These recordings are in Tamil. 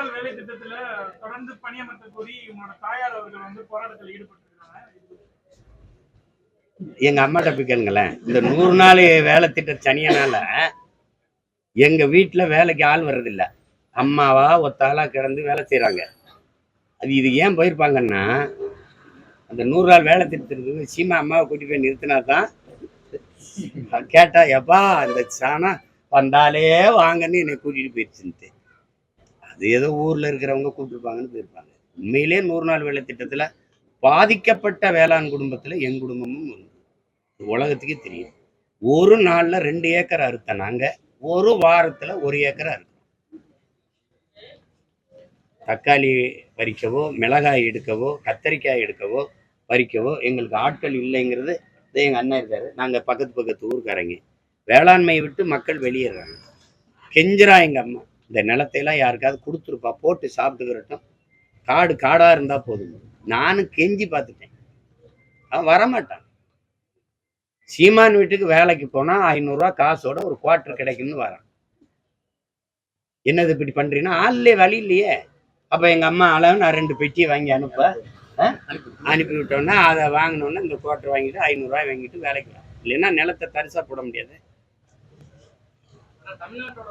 நாள் வேலை திட்டத்துல தொடர்ந்து பணியமர்த்த கோரி உங்களோட தாயார் அவர்கள் வந்து போராட்டத்தில் ஈடுபட்டிருக்காங்க. எங்க அம்மாட்ட போய் கேளுங்களேன். இந்த நூறு நாள் வேலை திட்ட சனியனால எங்க வீட்டுல வேலைக்கு ஆள் வர்றதில்ல. அம்மாவா ஒத்தாளா கிடந்து வேலை செய்யறாங்க அது இது ஏன் போயிருப்பாங்கன்னா அந்த நூறு நாள் வேலை திட்டத்துக்கு சீமா அம்மாவை கூட்டி போய் நிறுத்தினா தான் கேட்டா எப்பா அந்த சாணம் வந்தாலே வாங்கன்னு என்னை கூட்டிட்டு போயிடுச்சுன்ட்டு. அது ஏதோ ஊர்ல இருக்கிறவங்க கூப்பிட்டுருப்பாங்கன்னு போயிருப்பாங்க. உண்மையிலே நூறு நாள் வேலை திட்டத்துல பாதிக்கப்பட்ட வேளாண் குடும்பத்துல என் குடும்பமும் ஒன்று உலகத்துக்கே தெரியும். ஒரு நாள்ல ரெண்டு ஏக்கர் அறுத்த நாங்க. ஒரு வாரத்துல ஒரு ஏக்கர் அறுத்தோம். தக்காளி பறிக்கவோ மிளகாய் எடுக்கவோ கத்தரிக்காய் எடுக்கவோ பறிக்கவோ எங்களுக்கு ஆட்கள் இல்லைங்கிறது எங்கள் எங்க அண்ணன் இருக்காரு. நாங்கள் பக்கத்து பக்கத்து ஊருக்காரங்க. வேளாண்மையை விட்டு மக்கள் வெளியேறாங்க. கெஞ்சுறா எங்க அம்மா. இந்த நிலத்தையெல்லாம் யாருக்காவது கொடுத்துருப்பா போட்டு சாப்பிட்டுக்கிறட்டும். காடு காடாக இருந்தால் போதும். நானும் கெஞ்சி பார்த்துட்டேன். அவன் வரமாட்டான். சீமான் வீட்டுக்கு வேலைக்கு போனால் ஐநூறுரூவா காசோட ஒரு குவார்ட்டர் கிடைக்கும்னு வரான். என்னது இப்படி பண்ணுறீங்கன்னா ஆள்லே வழி இல்லையே. அப்போ எங்க அம்மா அளவு நான் ரெண்டு பெட்டியை வாங்கி அனுப்ப. அனுப்பி விட்டோன்னா அதை வாங்கினோன்னா இந்த குவார்ட்டர் வாங்கிட்டு ஐநூறுரூவா வாங்கிட்டு வேலைக்கு இல்லைன்னா நிலத்தை தரிசா போட முடியாது. தமிழ்நாட்டோட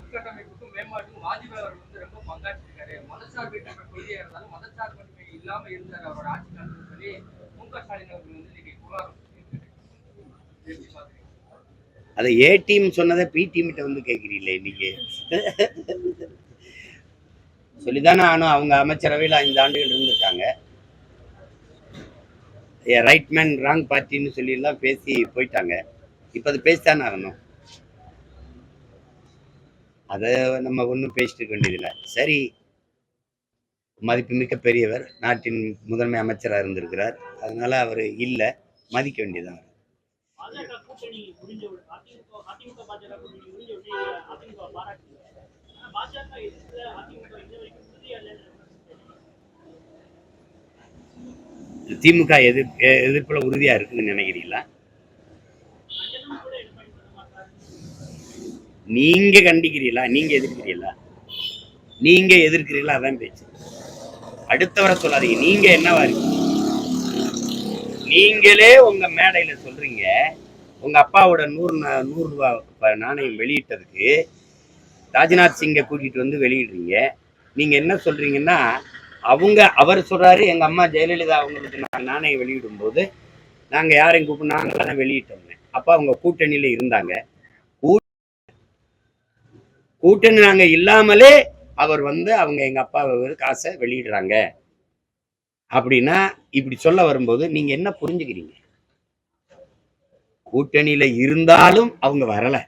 உட்கட்டமைப்புக்கும் மேம்பாட்டுக்கும் வாஜ்பாய் அவர்கள் வந்து ரொம்ப பங்காற்றிருக்காரு. மதச்சார்பு கொள்கையா இருந்தாலும் மதச்சார்பு இல்லாம இருந்தார் ஆட்சி சொல்லி மு க ஸ்டாலின் அவர்கள் வந்து இன்னைக்கு புகார் அதை ஏ டீம் சொன்னதை பி டீம்கிட்ட வந்து கேட்குறீங்களே இன்னைக்கு? சொல்லிதானே ஆனால் அவங்க அமைச்சரவையில் ஐந்து ஆண்டுகள் இருந்திருக்காங்க. ரைட் மேன் ராங் பார்ட்டின்னு சொல்லிலாம் பேசி போயிட்டாங்க. இப்போ அது பேசித்தானே ஆகணும்? அதை நம்ம ஒன்றும் பேசிட்டு இருக்க வேண்டியதில்லை. சரி. மதிப்புமிக்க பெரியவர் நாட்டின் முதன்மை அமைச்சராக இருந்திருக்கிறார். அதனால அவர் இல்லை மதிக்க வேண்டியதான் திமுக கூட்டணி எதிர்ப்புல உறுதியா இருக்குன்னு நினைக்கிறீங்களா? நீங்க கண்டிக்கிறீங்களா நீங்க எதிர்க்கிறீங்களா நீங்க எதிர்க்கிறீங்களா அதான் பேச்சு. அடுத்தவரை சொல்லாதீங்க. நீங்க என்னவா இருக்கீங்க? நீங்களே உங்க மேடையில சொல்றீங்க. உங்க அப்பாவோட நூறு நா- நூறு ரூபாய் நாணயம் வெளியிட்டதுக்கு ராஜ்நாத் சிங்கை கூட்டிட்டு வந்து வெளியிடுறீங்க. நீங்க என்ன சொல்றீங்கன்னா அவங்க அவர் சொல்றாரு எங்க அம்மா ஜெயலலிதா அவங்களுக்கு நான் நாணயம் வெளியிடும் போது நாங்க யாரையும் கூப்பிட்டு நாங்க தான் வெளியிட்டோங்க அப்ப அவங்க கூட்டணியில இருந்தாங்க. கூட்டணி நாங்க இல்லாமலே அவர் வந்து அவங்க எங்க அப்பாவை காசை வெளியிடுறாங்க. அப்படின்னா இப்படி சொல்ல வரும்போது நீங்க என்ன புரிஞ்சுக்கிறீங்க? கூட்டணியில இருந்தாலும் அவங்க வரலை.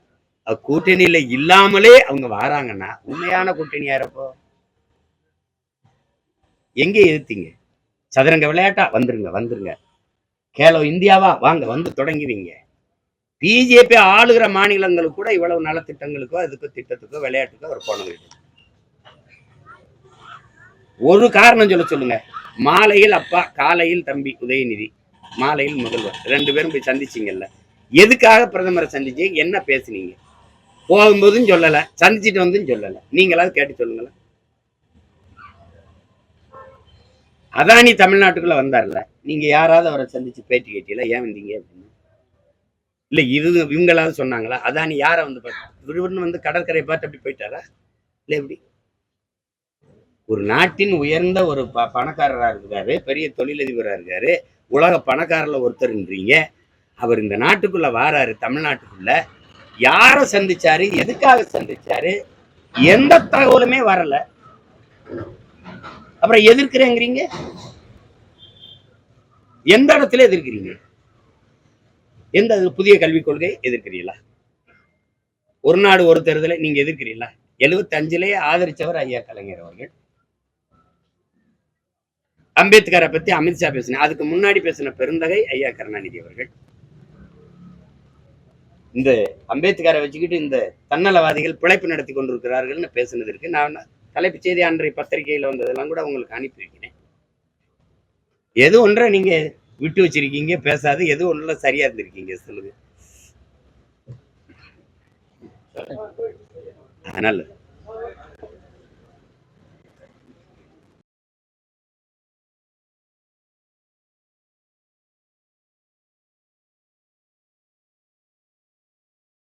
கூட்டணியில் கூட்டணியில இல்லாமலே அவங்க வராங்கன்னா உண்மையான கூட்டணி யாரப்போ எங்கே எதிர்த்தீங்க? சதுரங்க விளையாட்டா? வந்துருங்க வந்துருங்க. கேலோ இந்தியாவா? வாங்க வந்து தொடங்குவீங்க. பிஜேபி ஆளுகிற மாநிலங்களுக்கு கூட இவ்வளவு நலத்திட்டங்களுக்கோ அதுக்கோ திட்டத்துக்கோ விளையாட்டுக்கோ அவர் போன ஒரு காரணம் சொல்ல சொல்லுங்க. மாலையில் அப்பா காலையில் தம்பி உதயநிதி மாலையில் முதல்வர். ரெண்டு பேரும் போய் சந்திச்சீங்கல்ல. எதுக்காக பிரதமரை சந்திச்சு என்ன பேசுனீங்க? போகும்போதும் சொல்லல சந்திச்சுட்டு வந்தும் சொல்லல. நீங்களாவது கேட்டு சொல்லுங்களேன். அதானி தமிழ்நாட்டுக்குள்ள வந்தார்ல. நீங்க யாராவது அவரை சந்திச்சு பேட்டி கேட்டீங்களா? ஏன் வந்தீங்க அப்படின்னு? இல்ல இது இவங்களாவது சொன்னாங்களா? அதானி யாரை வந்து பார்த்து வந்து கடற்கரை பார்த்து அப்படி போயிட்டாரா? இல்ல எப்படி? ஒரு நாட்டின் உயர்ந்த ஒரு ப பணக்காரராக இருக்காரு பெரிய தொழிலதிபராக இருக்காரு. உலக பணக்காரர்ல ஒருத்தர்ன்றீங்க அவர் இந்த நாட்டுக்குள்ள வாராரு தமிழ்நாட்டுக்குள்ள. யாரை சந்திச்சாரு? எதுக்காக சந்திச்சாரு? எந்த தகவலுமே வரல. அப்புறம் எதிர்க்கிறேங்கிறீங்க? எந்த இடத்துல எதிர்க்கிறீங்க? எந்த புதிய கல்விக் கொள்கை எதிர்க்கிறீங்களா ஒரு நாடு ஒரு தேர்தலை நீங்க எதிர்க்கிறீங்களா எழுபத்தி ஆதரிச்சவர் ஐயா கலைஞர் அவர்கள். அம்பேத்கரை பத்தி அமித்ஷா பேசின அதுக்கு முன்னாடி பேசின பெருந்தகை ஐயா கருணாநிதி அவர்கள். இந்த அம்பேத்கரை வச்சுக்கிட்டு இந்த தன்னலவாதிகள் பிழைப்பு நடத்தி கொண்டிருக்கிறார்கள்னு பேசுனதற்கு நான் தலைப்புச் செய்தி அன்றைய பத்திரிகையில் வந்ததெல்லாம் கூட உங்களுக்கு அனுப்பி வைக்கிறேன் எது ஒன்றை நீங்க விட்டு வச்சிருக்கீங்க பேசாது. எதுவும் ஒன்றும் சரியா இருந்திருக்கீங்க. சொல்லுங்க. அதனால